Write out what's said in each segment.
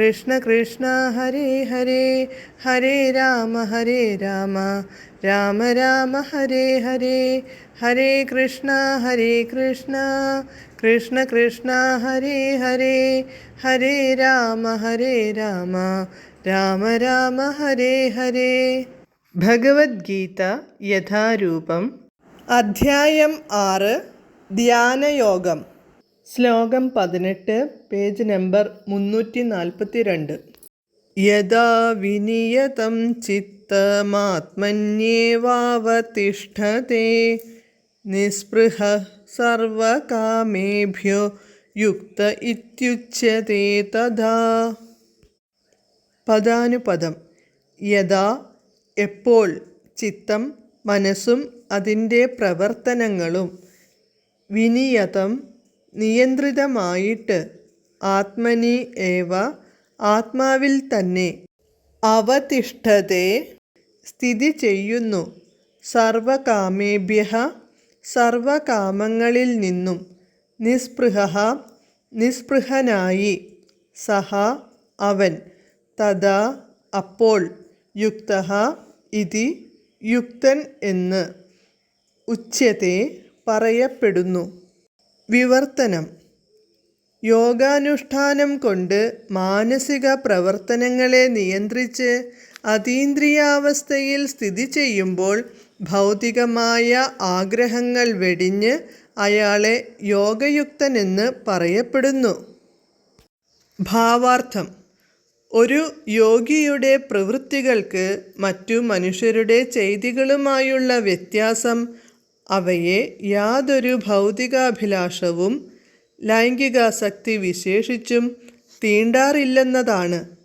കൃഷ്ണ കൃഷ്ണ ഹരേ ഹരേ ഹരേ രാമ ഹരേ രാമ രാമ രാമ ഹരേ ഹരേ ഹരേ കൃഷ്ണ ഹരേ കൃഷ്ണ കൃഷ്ണ കൃഷ്ണ ഹരേ ഹരേ ഹരേ രാമ ഹരേ രാമ രാമ രാമ ഹരേ ഹരേ. ഭഗവത്ഗീത യഥാരൂപം അധ്യായം ആറ് ധ്യാനയോഗം. ശ്ലോകം പതിനെട്ട് പേജ് നമ്പർ മുന്നൂറ്റി നാൽപ്പത്തി രണ്ട് യഥാ വിനിയതം ചിത്തമാത്മന്യേവാവതിഷ്ഠത്തെ നിസ്പൃഹ സർവകാമേഭ്യോ യുക്ത ഇത്യുച്യത്തെ തഥാ. പദാനുപദം യഥാ എപ്പോൾ ചിത്തം മനസ്സും അതിന്റെ പ്രവർത്തനങ്ങളും വിനിയതം നിയന്ത്രിതമായിട്ട് ആത്മനി ഏവ ആത്മാവിൽ തന്നെ അവതിഷ്ഠതെ സ്ഥിതി ചെയ്യുന്നു. സർവകാമേഭ്യ സർവകാമങ്ങളിൽ നിന്നും നിസ്പൃഹ നിസ്പൃഹനായി സഹ അവൻ തഥാ അപ്പോൾ യുക്ത ഇതി യുക്തൻ എന്ന് ഉച്യത്തെ പറയപ്പെടുന്നു. വിവർത്തനം. യോഗാനുഷ്ഠാനം കൊണ്ട് മാനസിക പ്രവർത്തനങ്ങളെ നിയന്ത്രിച്ച് അതീന്ദ്രിയാവസ്ഥയിൽ സ്ഥിതി ചെയ്യുമ്പോൾ ഭൗതികമായ ആഗ്രഹങ്ങൾ വെടിഞ്ഞ് അയാളെ യോഗയുക്തനെന്ന് പറയപ്പെടുന്നു. ഭാവാർത്ഥം. ഒരു യോഗിയുടെ പ്രവൃത്തികൾക്ക് മറ്റു മനുഷ്യരുടെ ചെയ്തികളുമായുള്ള വ്യത്യാസം അവയെ യാതൊരു ഭൗതികാഭിലാഷവും ലൈംഗികാസക്തി വിശേഷിച്ചും തീണ്ടാറില്ലെന്നതാണ്.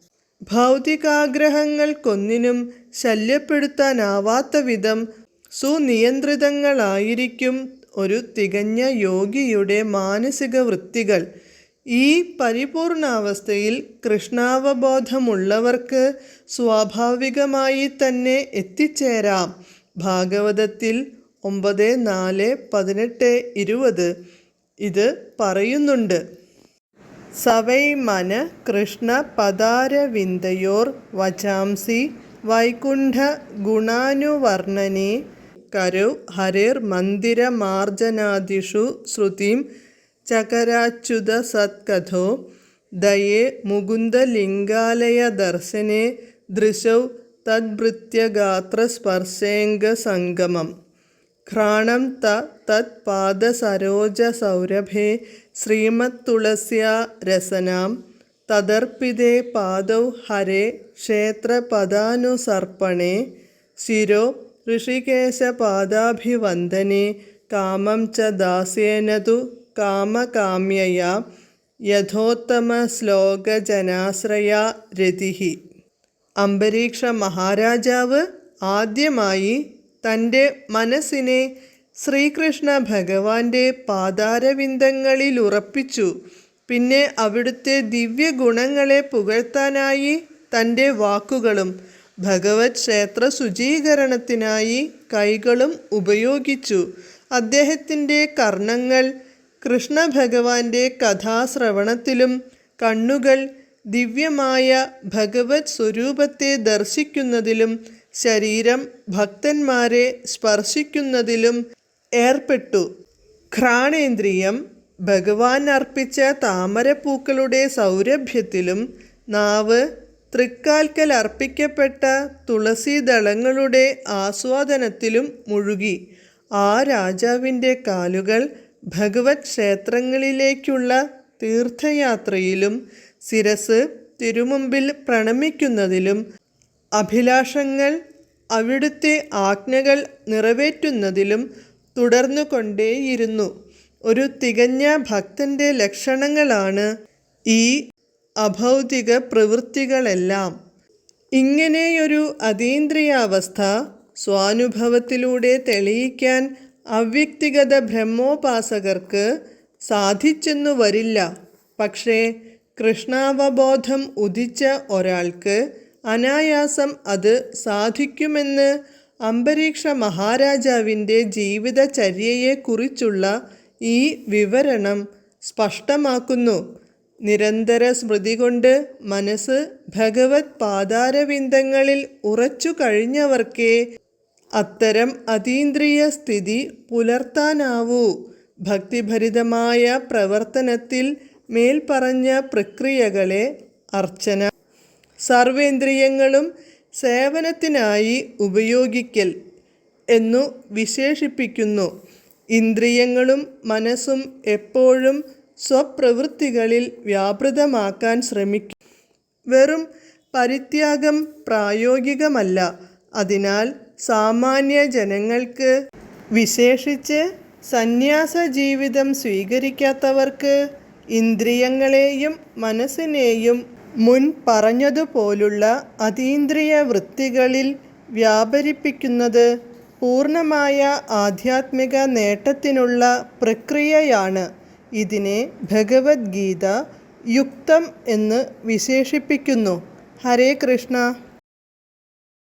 ഭൗതികാഗ്രഹങ്ങൾക്കൊന്നിനും ശല്യപ്പെടുത്താനാവാത്ത വിധം സുനിയന്ത്രിതങ്ങളായിരിക്കും ഒരു തികഞ്ഞ യോഗിയുടെ മാനസിക വൃത്തികൾ ഈ പരിപൂർണാവസ്ഥയിൽ കൃഷ്ണാവബോധമുള്ളവർക്ക് സ്വാഭാവികമായി തന്നെ എത്തിച്ചേരാം. ഭാഗവതത്തിൽ ഒമ്പത് നാല് പതിനെട്ട് ഇരുപത് ഇത് പറയുന്നുണ്ട്. സവൈ മന കൃഷ്ണ പദാരവിന്ദയോർ വചാംസി വൈകുണ്ഠ ഗുണാനുവർണനെ കരു ഹരിർ മന്ദിരമാർജനാദിഷു ശ്രുതിം ചകരാച്യുത സത്കഥോ ദയേ മുകുന്ദലിംഗാലയ ദർശനെ ദൃശൗ തദ്ഭൃത്യഗാത്രസ്പർശേംഗസംഗമം ഘ്രാണം ത തത് പാദസരോജസൗരഭേ ശ്രീമത്തുളസ്യാ രസനാം തദർപ്പിതേ പാദൗ ഹരേ ക്ഷേത്രപദാനുസർപ്പണേ ശിരോ ഋഷികേശപാദാഭിവന്ദനെ കാമം ച ദാസ്യേന തു കാമകാമ്യയാ യഥോത്തമശ്ലോകജനാശ്രയാ രതി. അംബരീക്ഷ മഹാരാജാവ് ആദ്യമായി തന്റെ മനസ്സിനെ ശ്രീകൃഷ്ണ ഭഗവാന്റെ പാതാരവിന്ദങ്ങളിൽ ഉറപ്പിച്ചു പിന്നെ അവിടുത്തെ ദിവ്യഗുണങ്ങളെ പുകഴ്ത്താനായി തന്റെ വാക്കുകളും ഭഗവത് ക്ഷേത്ര ശുചീകരണത്തിനായി കൈകളും ഉപയോഗിച്ചു. അദ്ദേഹത്തിന്റെ കർണങ്ങൾ കൃഷ്ണ ഭഗവാന്റെ കഥാശ്രവണത്തിലും കണ്ണുകൾ ദിവ്യമായ ഭഗവത് സ്വരൂപത്തെ ദർശിക്കുന്നതിലും ശരീരം ഭക്തന്മാരെ സ്പർശിക്കുന്നതിലും ഏർപ്പെട്ടു. ഘ്രാണേന്ദ്രിയം ഭഗവാൻ അർപ്പിച്ച താമരപ്പൂക്കളുടെ സൗരഭ്യത്തിലും നാവ് തൃക്കാൽക്കൽ അർപ്പിക്കപ്പെട്ട തുളസീദളങ്ങളുടെ ആസ്വാദനത്തിലും മുഴുകി. ആ രാജാവിന്റെ കാലുകൾ ഭഗവത് ക്ഷേത്രങ്ങളിലേക്കുള്ള തീർത്ഥയാത്രയിലും ശിരസ് തിരുമുമ്പിൽ പ്രണമിക്കുന്നതിലും അഭിലാഷങ്ങൾ അവിടുത്തെ ആജ്ഞകൾ നിറവേറ്റുന്നതിലും തുടർന്നു കൊണ്ടേയിരുന്നു ഒരു തികഞ്ഞ ഭക്തന്റെ ലക്ഷണങ്ങളാണ് ഈ അഭൗതിക പ്രവൃത്തികളെല്ലാം. ഇങ്ങനെയൊരു അതീന്ദ്രിയാവസ്ഥ സ്വാനുഭവത്തിലൂടെ തെളിയിക്കാൻ അവ്യക്തിഗത ബ്രഹ്മോപാസകർക്ക് സാധിച്ചെന്നു വരില്ല. പക്ഷേ കൃഷ്ണാവബോധം ഉദിച്ച ഒരാൾക്ക് അനായാസം അത് സാധിക്കുമെന്ന് അംബരീക്ഷ മഹാരാജാവിന്റെ ജീവിതചര്യയെക്കുറിച്ചുള്ള ഈ വിവരണം സ്പഷ്ടമാക്കുന്നു. നിരന്തര സ്മൃതി കൊണ്ട് മനസ്സ് ഭഗവത് പാതാരവിന്ദങ്ങളിൽ ഉറച്ചു കഴിഞ്ഞവർക്കേ അത്തരം അതീന്ദ്രിയ സ്ഥിതി പുലർത്താനാവൂ. ഭക്തിഭരിതമായ പ്രവർത്തനത്തിൽ മേൽപ്പറഞ്ഞ പ്രക്രിയകളെ അർച്ചന സർവേന്ദ്രിയങ്ങളും സേവനത്തിനായി ഉപയോഗിക്കൽ എന്നു വിശേഷിപ്പിക്കുന്നു. ഇന്ദ്രിയങ്ങളും മനസ്സും എപ്പോഴും സ്വപ്രവൃത്തികളിൽ വ്യാപൃതമാക്കാൻ ശ്രമിക്കും. വെറും പരിത്യാഗം പ്രായോഗികമല്ല. അതിനാൽ സാമാന്യ ജനങ്ങൾക്ക് വിശേഷിച്ച് സന്യാസ ജീവിതം സ്വീകരിക്കാത്തവർക്ക് ഇന്ദ്രിയങ്ങളെയും മനസ്സിനെയും മുൻ പറഞ്ഞതുപോലുള്ള അതീന്ദ്രിയ വൃത്തികളിൽ വ്യാപരിപ്പിക്കുന്നത് പൂർണമായ ആധ്യാത്മിക നേട്ടത്തിനുള്ള പ്രക്രിയയാണ്. ഇതിനെ ഭഗവത്ഗീത യുക്തം എന്ന് വിശേഷിപ്പിക്കുന്നു. ഹരേ കൃഷ്ണ.